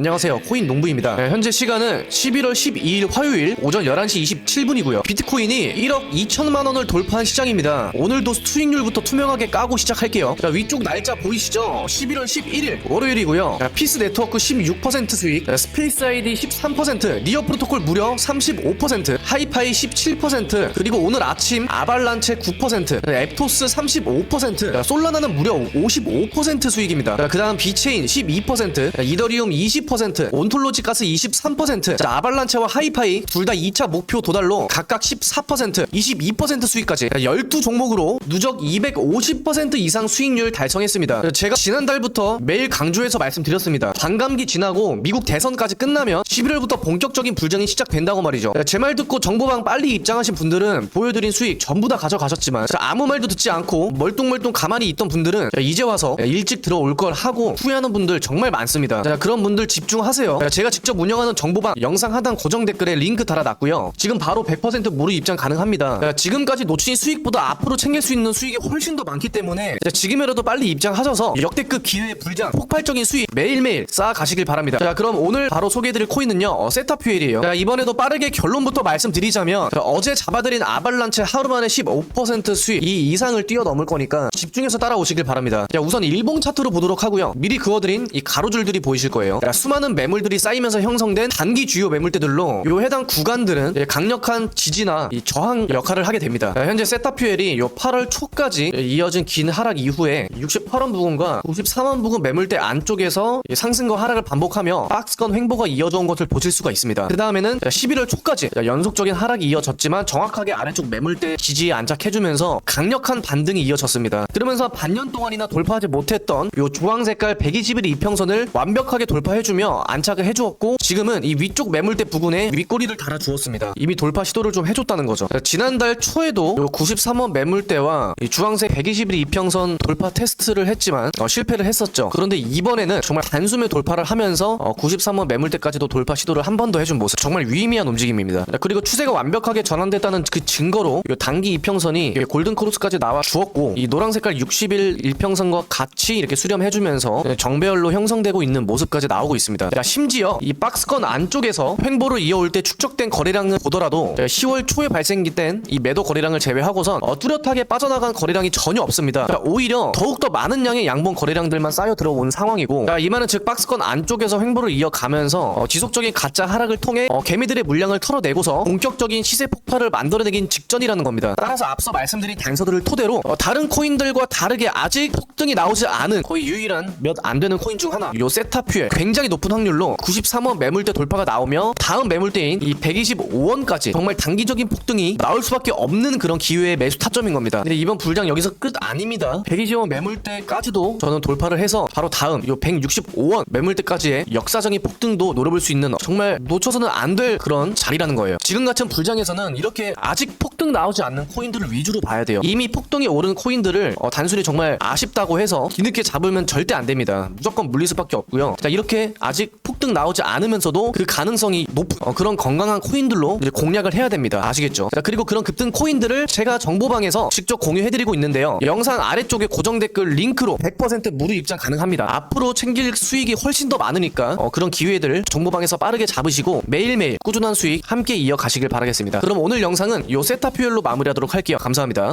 안녕하세요. 코인 농부입니다. 네, 현재 시간은 11월 12일 화요일 오전 11시 27분이고요. 비트코인이 1억 2천만 원을 돌파한 시장입니다. 오늘도 수익률부터 투명하게 까고 시작할게요. 자, 위쪽 날짜 보이시죠? 11월 11일 월요일이고요. 자, 피스 네트워크 16% 수익. 자, 스페이스 아이디 13% 리어 프로토콜 무려 35% 하이파이 17% 그리고 오늘 아침 아발란체 9% 자, 앱토스 35% 자, 솔라나는 무려 55% 수익입니다. 그 다음 비체인 12% 자, 이더리움 20% 온톨로지 가스 23% 자, 아발란체와 하이파이 둘 다 2차 목표 도달로 각각 14% 22% 수익까지 12종목으로 누적 250% 이상 수익률 달성했습니다. 제가 지난달부터 매일 강조해서 말씀드렸습니다. 반감기 지나고 미국 대선까지 끝나면 11월부터 본격적인 불정이 시작된다고 말이죠. 제 말 듣고 정보방 빨리 입장하신 분들은 보여드린 수익 전부 다 가져가셨지만 자, 아무 말도 듣지 않고 멀뚱멀뚱 가만히 있던 분들은 자, 이제 와서 일찍 들어올 걸 하고 후회하는 분들 정말 많습니다. 자, 그런 분들 집중하세요. 자, 제가 직접 운영하는 정보방 영상 하단 고정 댓글에 링크 달아놨고요. 지금 바로 100% 무료 입장 가능합니다. 자, 지금까지 놓친 수익보다 앞으로 챙길 수 있는 수익이 훨씬 더 많기 때문에 자, 지금이라도 빨리 입장하셔서 역대급 기회의 불장 폭발적인 수익 매일매일 쌓아 가시길 바랍니다. 자 그럼 오늘 바로 소개해드릴 코인은요 어, 세타퓨엘이에요. 자 이번에도 빠르게 결론부터 말씀드리자면 자, 어제 잡아드린 아발란체 하루 만에 15% 수익 이 이상을 뛰어넘을 거니까 집중해서 따라오시길 바랍니다. 자 우선 일봉 차트로 보도록 하고요. 미리 그어드린 이 가로줄들이 보이실 거예요. 자, 수많은 매물들이 쌓이면서 형성된 단기 주요 매물대들로 요 해당 구간들은 예, 강력한 지지나 이 저항 역할을 하게 됩니다. 자, 현재 세타퓨엘이 요 8월 초까지 이어진 긴 하락 이후에 68원 부근과 93원 부근 매물대 안쪽에서 이 상승과 하락을 반복하며 박스권 횡보가 이어져 온 것을 보실 수가 있습니다. 그 다음에는 11월 초까지 연속적인 하락이 이어졌지만 정확하게 아래쪽 매물대 지지에 안착해주면서 강력한 반등이 이어졌습니다. 그러면서 반년 동안이나 돌파하지 못했던 요 주황 색깔 120일 이평선을 완벽하게 돌파해주 며 안착을 해주었고 지금은 이 위쪽 매물대 부근에 윗꼬리를 달아주었습니다. 이미 돌파 시도를 좀 해줬다는 거죠. 지난달 초에도 요 93원 매물대와 이 주황색 120일 이평선 돌파 테스트를 했지만 어, 실패를 했었죠. 그런데 이번에는 정말 단숨에 돌파를 하면서 어, 93원 매물대까지도 돌파 시도를 한 번 더 해준 모습. 정말 유의미한 움직임입니다. 그리고 추세가 완벽하게 전환됐다는 그 증거로 요 단기 이평선이 이 골든 크로스까지 나와 주었고 이 노란 색깔 60일 일평선과 같이 이렇게 수렴해주면서 정배열로 형성되고 있는 모습까지 나오고 있습니다 자, 심지어 이 박스권 안쪽에서 횡보를 이어올 때 축적된 거래량을 보더라도 10월 초에 발생된 이 매도 거래량을 제외하고선 어, 뚜렷하게 빠져나간 거래량이 전혀 없습니다. 자, 오히려 더욱더 많은 양의 양봉 거래량들만 쌓여 들어온 상황이고 자, 이 말은 즉 박스권 안쪽에서 횡보를 이어가면서 어, 지속적인 가짜 하락을 통해 어, 개미들의 물량을 털어내고서 본격적인 시세 폭발을 만들어내긴 직전이라는 겁니다. 따라서 앞서 말씀드린 단서들을 토대로 어, 다른 코인들과 다르게 아직 폭등이 나오지 않은 거의 유일한 몇 안 되는 코인 중 하나 요 세타퓨엘. 굉장히 높은 확률로 93원 매물대 돌파가 나오며 다음 매물대인 이 125원까지 정말 단기적인 폭등이 나올 수밖에 없는 그런 기회의 매수 타점인 겁니다. 근데 이번 불장 여기서 끝 아닙니다. 120원 매물대까지도 저는 돌파를 해서 바로 다음 요 165원 매물대까지의 역사적인 폭등도 노려볼 수 있는 정말 놓쳐서는 안 될 그런 자리라는 거예요. 지금 같은 불장에서는 이렇게 아직 폭등 나오지 않는 코인들을 위주로 봐야 돼요. 이미 폭등이 오른 코인들을 어, 단순히 정말 아쉽다고 해서 뒤늦게 잡으면 절대 안 됩니다. 무조건 물릴 수밖에 없고요. 자 이렇게 아직 폭등 나오지 않으면서도 그 가능성이 높은 어, 그런 건강한 코인들로 이제 공략을 해야 됩니다. 아시겠죠? 자 그리고 그런 급등 코인들을 제가 정보방에서 직접 공유해드리고 있는데요. 영상 아래쪽에 고정 댓글 링크로 100% 무료 입장 가능합니다. 앞으로 챙길 수익이 훨씬 더 많으니까 어, 그런 기회들 정보방에서 빠르게 잡으시고 매일매일 꾸준한 수익 함께 이어가시길 바라겠습니다. 그럼 오늘 영상은 요 세타퓨엘로 마무리하도록 할게요. 감사합니다